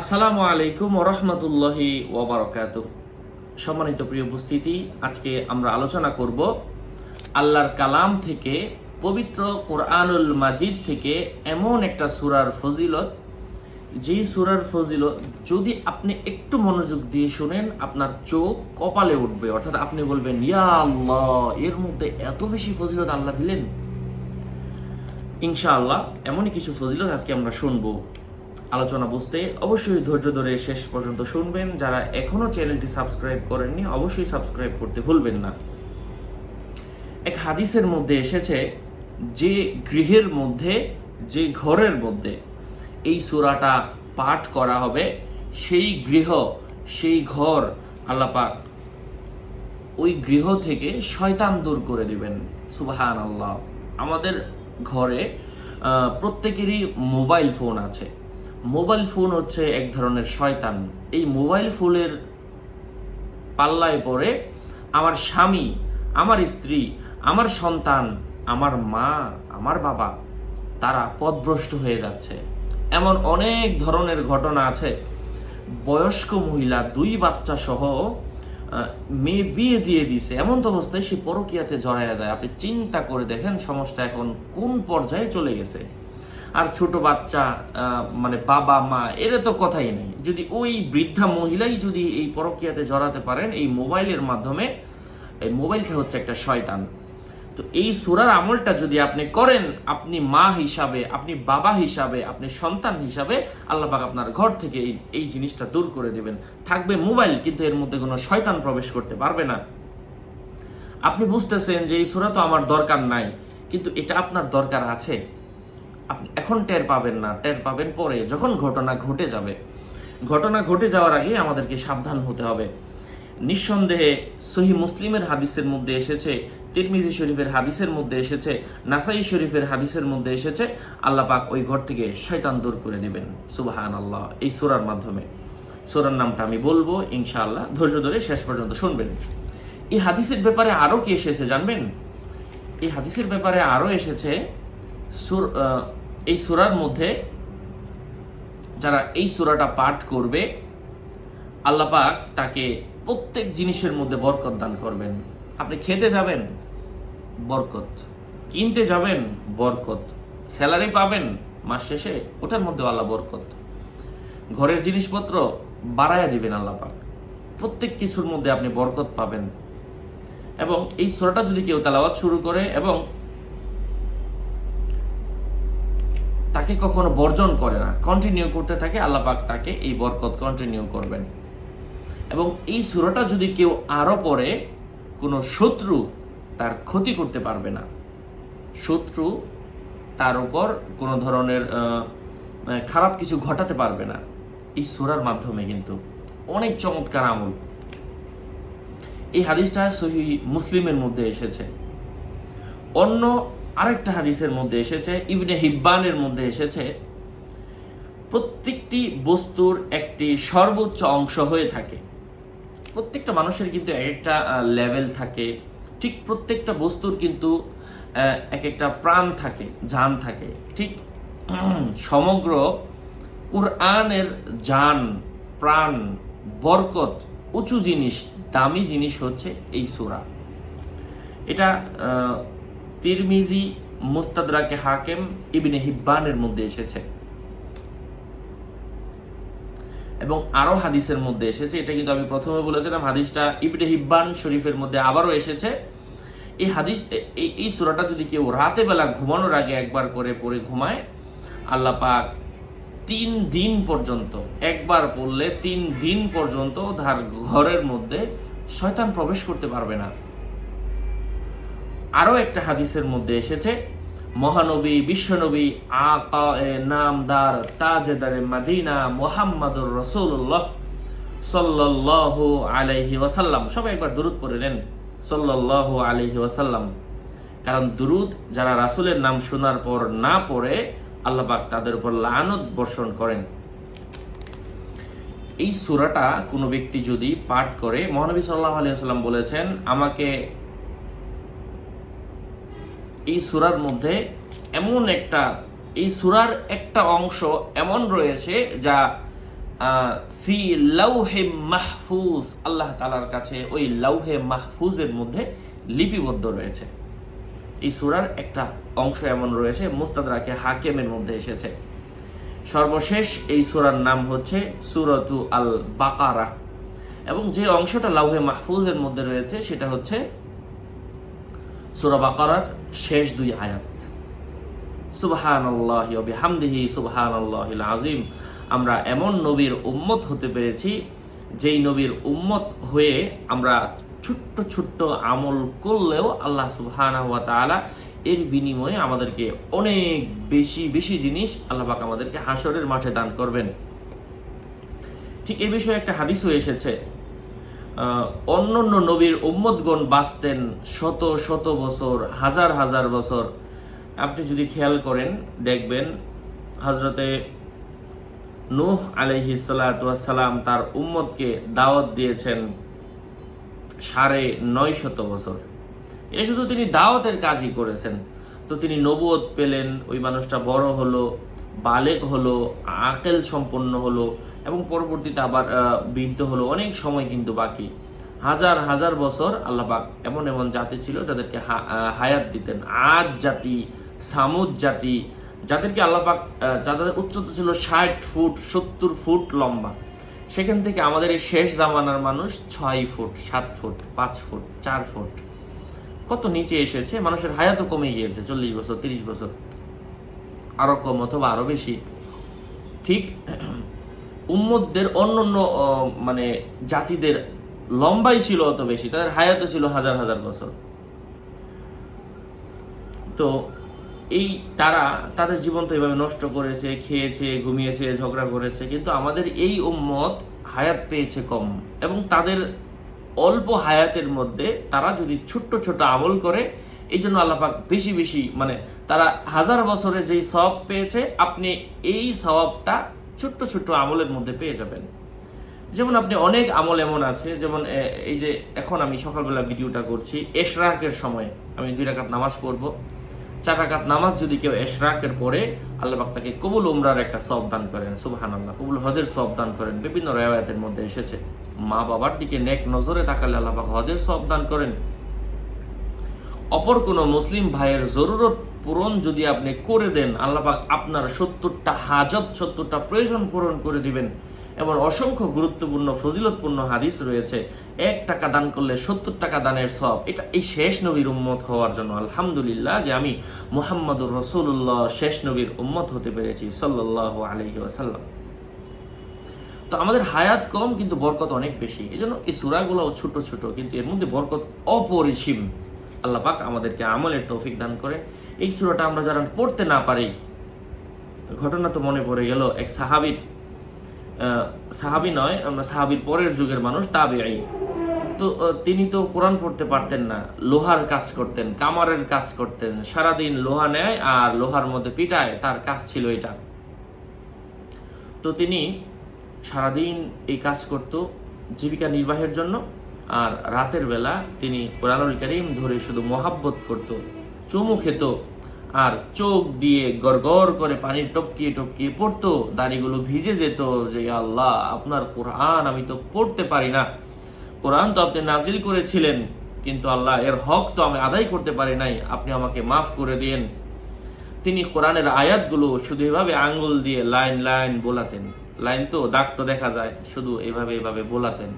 আসসালামু আলাইকুম ওরহমতুল্লাহি ওবরকাত সম্মানিত প্রিয় উপস্থিতি, আজকে আমরা আলোচনা করব আল্লাহর কালাম থেকে, পবিত্র কোরআনুল মাজিদ থেকে এমন একটা সুরার ফজিলত। যেই সুরার ফজিলত যদি আপনি একটু মনোযোগ দিয়ে শুনেন, আপনার চোখ কপালে উঠবে। অর্থাৎ আপনি বলবেন, ইয়া আল্লাহ, এর মধ্যে এত বেশি ফজিলত আল্লাহ দিলেন? ইনশাআল্লাহ, এমনই কিছু ফজিলত আজকে আমরা শুনব। আলোচনা বুঝতে অবশ্যই ধৈর্য ধরে শেষ পর্যন্ত শুনবেন। যারা এখনও চ্যানেলটি সাবস্ক্রাইব করেননি, অবশ্যই সাবস্ক্রাইব করতে ভুলবেন না। এক হাদিসের মধ্যে এসেছে, যে গৃহের মধ্যে, যে ঘরের মধ্যে এই সূরাটা পাঠ করা হবে, সেই গৃহ, সেই ঘর আল্লাপাক ওই গৃহ থেকে শয়তান দূর করে দিবেন। সুবাহান আল্লাহ আমাদের ঘরে প্রত্যেকেরই মোবাইল ফোন আছে। মোবাইল ফোন হচ্ছে এক ধরনের শয়তান। এই মোবাইল ফোনের পাল্লায় পড়ে আমার স্বামী, আমার স্ত্রী, আমার সন্তান, আমার মা, আমার বাবা, তারা পথভ্রষ্ট হয়ে যাচ্ছে। এমন অনেক ধরনের ঘটনা আছে। বয়স্ক মহিলা দুই বাচ্চা সহ মেয়ে বিয়ে দিয়ে দিছে। এমন তো অবস্থায় সে পরকিয়াতে জড়ায়া যায়। আপনি চিন্তা করে দেখেন, সমস্যা এখন কোন পর্যায়ে চলে গেছে। আর ছোট বাচ্চা মানে বাবা, মা এর তো কথাই নেই। যদি ওই বৃদ্ধা মহিলাই যদি এই পরকিয়াতে জড়াতে পারেন, এই মোবাইলের মাধ্যমে, এই মোবাইলটা হচ্ছে একটা শয়তান। তো এই সুরার আমলটা যদি আপনি করেন, আপনি মা হিসাবে, আপনি বাবা হিসাবে, আপনি সন্তান হিসাবে, আল্লাহ পাক আপনার ঘর থেকে এই এই জিনিসটা দূর করে দেবেন। থাকবে মোবাইল, কিন্তু এর মধ্যে কোনো শয়তান প্রবেশ করতে পারবে না। আপনি বুঝতেছেন যে এই সুরা তো আমার দরকার নাই, কিন্তু এটা আপনার দরকার আছে। আপনি এখন টের পাবেন না, টের পাবেন পরে, যখন ঘটনা ঘটে যাবে। ঘটনা ঘটে যাওয়ার আগে আমাদেরকে সাবধান হতে হবে। নিঃসন্দেহে সহি মুসলিমের হাদিসের মধ্যে এসেছে, তিরমিজি শরীফের হাদিসের মধ্যে এসেছে, নাসাই শরীফের হাদিসের মধ্যে এসেছে, আল্লাহ পাক ওই ঘর থেকে শয়তান দূর করে দিবেন। সুবাহান আল্লাহ এই সুরার মাধ্যমে। সুরার নামটা আমি বলব, ইনশাআল্লাহ, ধৈর্য ধরে শেষ পর্যন্ত শুনবেন। এই হাদিসের ব্যাপারে আরও কি এসেছে জানবেন? এই হাদিসের ব্যাপারে আরও এসেছে, সুর এই সুরার মধ্যে যারা এই সুরাটা পাঠ করবে, আল্লাহ পাক তাকে প্রত্যেক জিনিসের মধ্যে বরকত দান করবেন। আপনি খেতে যাবেন, বরকত। কিনতে যাবেন, বরকত। স্যালারি পাবেন, মাস শেষে ওটার মধ্যে আল্লাহ বরকত। ঘরের জিনিসপত্র বাড়ায়া দিবেন আল্লাহ পাক। প্রত্যেক কিছুর মধ্যে আপনি বরকত পাবেন। এবং এই সুরাটা যদি কেউ তালাওয়াত শুরু করে এবং তাকে কখনো বর্জন করে না। কন্টিনিউ করতে থাকে, আল্লাহ পাক তাকে এই বরকত কন্টিনিউ করবেন। এবং এই সুরাটা যদি কেউ আরও পরে কোনো শত্রু তার ক্ষতি করতে পারবে না। শত্রু তার উপর কোনো ধরনের খারাপ কিছু ঘটাতে পারবে না। এই সুরার মাধ্যমে কিন্তু। অনেক চমৎকার আমল। এই হাদিসটা সহি মুসলিমের মধ্যে এসেছে। অন্য আরেকটা হাদিসের মধ্যে এসেছে, ইবনে হিব্বানের মধ্যে এসেছে, প্রত্যেকটি বস্তুর একটি সর্বোচ্চ অংশ হয়ে থাকে। প্রত্যেকটা মানুষের কিন্তু এক একটা লেভেল থাকে। ঠিক প্রত্যেকটা বস্তুর কিন্তু এক একটা প্রাণ থাকে, জান থাকে। ঠিক সমগ্র কোরআনের জান, প্রাণ, বরকত, উঁচু জিনিস, দামি জিনিস হচ্ছে এই সুরা। এটা তিরমিজি, মুস্তাদরাকে হাকেম, ইবনে হিব্বানের মধ্যে এসেছে। এবং আরও হাদিসের মধ্যে এসেছে, এটা কিন্তু আমি প্রথমে বলেছিলাম, হাদিসটা ইবনে হিব্বান শরীফের মধ্যে আবারও এসেছে। এই হাদিস এই সূরাটা যদি কেউ রাতে বেলা ঘুমানোর আগে একবার করে পড়ে ঘুমায়, আল্লাহ পাক তিন দিন পর্যন্ত, একবার পড়লে তিন দিন পর্যন্ত তার ঘরের মধ্যে শয়তান প্রবেশ করতে পারবে না। আরও একটা হাদিসের মধ্যে এসেছে, মহানবী, বিশ্বনবী আকা নামদার, তাজেদারে মাদিনা, মোহাম্মদুর রসুল্লাহ সাল্লাল্লাহু আলাইহি ওয়াসাল্লাম। সবাই একবার দুরুদ পড়ে নেন, সাল্লাল্লাহু আলাইহি ওয়াসাল্লাম। কারণ দুরুদ যারা রাসূলের নাম শোনার পর না পড়ে, আল্লাহ পাক তাদের উপর লানত বর্ষণ করেন। এই সূরাটা কোনো ব্যক্তি যদি পাঠ করে, মহানবী আলাইহি ওয়াসাল্লাম বলেছেন, আমাকে এই সুরার মধ্যে এমন একটা, এই সুরার একটা অংশ এমন রয়েছে যা ফি লাউহে মাহফুজ, আল্লাহ তালার কাছে ওই লাউহে মাহফুজের মধ্যে লিপিবদ্ধ রয়েছে। এই সুরার একটা অংশ এমন রয়েছে, মুস্তাদরাকে হাকেমের মধ্যে এসেছে। সর্বশেষ এই সুরার নাম হচ্ছে সুরতু আল বাকারা এবং যে অংশটা লাউহে মাহফুজের মধ্যে রয়েছে, সেটা হচ্ছে সুরা বাকারার শেষ দুই আয়াত। সুবহান আল্লাহ বিহামদিহি সুবহান আল্লাহিল আজিম আমরা এমন নবীর উম্মত হতে পেরেছি, যেই নবীর উম্মত হয়ে আমরা ছোট্ট ছোট্ট আমল করলেও আল্লাহ সুবহান তাআলা এর বিনিময়ে আমাদেরকে অনেক বেশি বেশি জিনিস আল্লাহ আমাদেরকে হাসরের মাঠে দান করবেন। ঠিক এই বিষয়ে একটা হাদিসও এসেছে। আহ, অন্যান্য নবীর উম্মতগণ বাঁচতেন শত শত বছর হাজার হাজার বছর। আপনি যদি খেয়াল করেন দেখবেন হজরতে নূহ আলহি সালাম তার উম্মতকে দাওয়াত দিয়েছেন সাড়ে নয় শত বছর। এ শুধু তিনি দাওয়াতের কাজই করেছেন। তো তিনি নবুয়ত পেলেন, ওই মানুষটা বড় হলো, বালেক হলো, আকেল সম্পন্ন হলো এবং পরবর্তীতে আবার বৃদ্ধ হলো। অনেক সময় কিন্তু বাকি। হাজার হাজার বছর আল্লাপাক এমন এমন জাতি ছিল যাদেরকে হায়াত দিতেন। আজ জাতি, সামুদ জাতি, যাদেরকে আল্লাপাক যাদের উচ্চতা ছিল ষাট ফুট, সত্তর ফুট লম্বা। সেখান থেকে আমাদের এই শেষ জামানার মানুষ ছয় ফুট, সাত ফুট, পাঁচ ফুট, চার ফুট। কত নিচে এসেছে? মানুষের হায়াতও কমে গিয়েছে, চল্লিশ বছর, তিরিশ বছর। আরও কম অথবা আরও বেশি। ঠিক উম্মতদের অন্য অন্য মানে জাতিদের লম্বাই ছিল অত বেশি, তাদের হায়াতও ছিল হাজার হাজার বছর। তো এই তারা তাদের জীবন তো এভাবে নষ্ট করেছে, খেয়েছে, ঘুমিয়েছে, ঝগড়া করেছে, কিন্তু আমাদের এই উম্মত হায়াত পেয়েছে কম। এবং তাদের অল্প হায়াতের মধ্যে তারা যদি ছোট্ট ছোট আমল করে, এই জন্য আল্লাপাক বেশি বেশি মানে তারা হাজার বছরে যেই সব পেয়েছে, আপনি এই সবটা ছোট্ট ছোট্ট আমলের মধ্যে পেয়ে যাবেন। যেমন আপনি অনেক আমল এমন আছে, যেমন এই যে এখন আমি সকালবেলা ভিডিওটা করছি, এশরাকের সময় আমি দুই রাকাত নামাজ পড়ব। চার রাকাত নামাজ যদি কেউ এশরাকের পরে আল্লাহ তাকে কবুল উমরার একটা সব দান করেন সুবহান আল্লাহ কবুল হজের সব দান করেন, বিভিন্ন রেওয়ায়তের মধ্যে এসেছে। মা বাবার দিকে নেক নজরে তাকালে আল্লাহ হজের সব দান করেন। অপর কোনো মুসলিম ভাইয়ের জরুরত পূরণ যদি আপনি করে দেন আল্লাপাক আপনার সত্তরটা হাজত, সত্তরটা প্রয়োজন পূরণ করে দিবেন। এমন অসংখ্য গুরুত্বপূর্ণ, ফজিলতপূর্ণ হাদিস রয়েছে। এক টাকা দান করলে সত্তর টাকা দানের সব এটা এই শেষ নবীর উম্মত হওয়ার জন্য আলহামদুলিল্লাহ যে আমি মোহাম্মদুর রসুল্লাহ শেষ নবীর উম্মত হতে পেরেছি সাল্লাহ আলহি আসাল্লাম তো আমাদের হায়াত কম, কিন্তু বরকত অনেক বেশি। এই জন্য এই সুরাগুলো ছোট ছোট, কিন্তু এর মধ্যে বরকত অপরিসীম। আল্লাহ পাক আমাদেরকে আমলের তৌফিক দান করেন। এই সুরাটা আমরা যারা পড়তে না পারি, ঘটনা তো মনে পড়ে গেল এক সাহাবির। সাহাবি নয়, আমরা সাহাবির পরের যুগের মানুষ, তাবেঈ। তো তিনি তো কোরআন পড়তে পারতেন না, লোহার কাজ করতেন, কামারের কাজ করতেন, সারাদিন লোহা নেয় আর লোহার মধ্যে পিটায়, তার কাজ ছিল এটা। তো তিনি সারাদিন এই কাজ করত জীবিকা নির্বাহের জন্য, আর রাতের বেলা তিনি কোরআনুল করিম ধরে শুধু মহাব্বত করত, চুমু খেত আর চোখ দিয়ে গড়গড় করে পানি টপকিয়ে টপকিয়ে পড়তো, দাড়িগুলো ভিজে যেত যে, আল্লাহ, আপনার কোরআন আমি তো পড়তে পারি না। কোরআন তো আপনি নাজিল করেছিলেন, কিন্তু আল্লাহ, এর হক তো আমি আদায় করতে পারি নাই। আপনি আমাকে মাফ করে দিন তিনি কোরআনের আয়াতগুলো শুধু এভাবে আঙ্গুল দিয়ে লাইন লাইন বোলাতেন। লাইন তো দাগ তো দেখা যায়, শুধু এভাবে এভাবে বোলাতেন।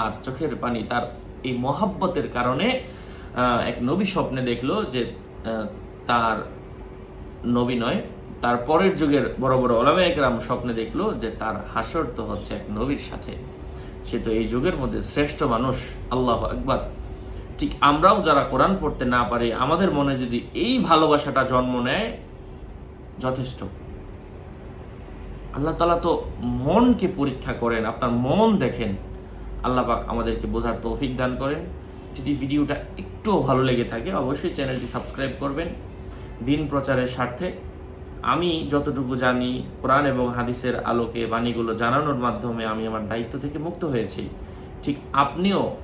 আর চোখের পানি তার এই মহাব্বতের কারণে এক নবী স্বপ্নে দেখল যে তার নবী নয়, তার পরের যুগের বড় বড় ওলামা একরাম স্বপ্নে দেখল যে তার হাসর তো হচ্ছে এক নবীর সাথে। সে তো এই যুগের মধ্যে শ্রেষ্ঠ মানুষ, আল্লাহ একবার ঠিক আমরাও যারা কোরআন পড়তে না পারি, আমাদের মনে যদি এই ভালোবাসাটা জন্ম নেয়, যথেষ্ট। আল্লাহ তালা তো মনকে পরীক্ষা করেন, আপনার মন দেখেন। আল্লাহ পাক আমাদেরকে বোঝার তৌফিক দান করেন। যদি ভিডিওটা একটুও ভালো লেগে থাকে, অবশ্যই চ্যানেলটি সাবস্ক্রাইব করবেন। দিন প্রচারের স্বার্থে আমি যতটুকু জানি কোরআন এবং হাদিসের আলোকে বাণীগুলো জানানোর মাধ্যমে আমি আমার দায়িত্ব থেকে মুক্ত হয়েছি। ঠিক আপনিও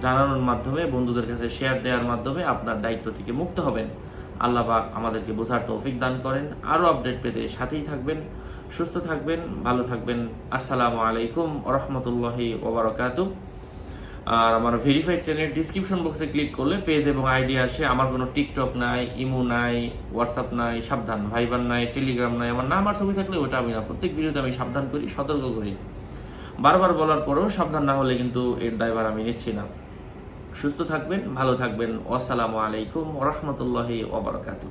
জানানোর মাধ্যমে, বন্ধুদের কাছে শেয়ার দেওয়ার মাধ্যমে আপনার দায়িত্ব থেকে মুক্ত হবেন। আল্লাহ আমাদেরকে বোঝার তৌফিক দান করেন। আরও আপডেট পেতে সাথেই থাকবেন, সুস্থ থাকবেন, ভালো থাকবেন। আসসালামু আলাইকুম রহমতুল্লাহি ওবরাকাতু আর আমার ভেরিফাইড চ্যানেল ডিসক্রিপশন বক্সে ক্লিক করলে পেজ এবং আইডি আসে। আমার কোনো টিকটক নাই ইমো নাই হোয়াটসঅ্যাপ নাই, সাবধান। ভাইবার নাই টেলিগ্রাম নাই, আমার নাম আর ছবি থাকলে ওটা আমি না। প্রত্যেক ভিডিওতে আমি সাবধান করি, সতর্ক করি। বারবার বলার পরেও সাবধান না হলে কিন্তু এর দায়ভার আমি নিচ্ছি না। সুস্থ থাকবেন, ভালো থাকবেন। আসসালামু আলাইকুম রহমতুল্লাহি ওবরাকাতু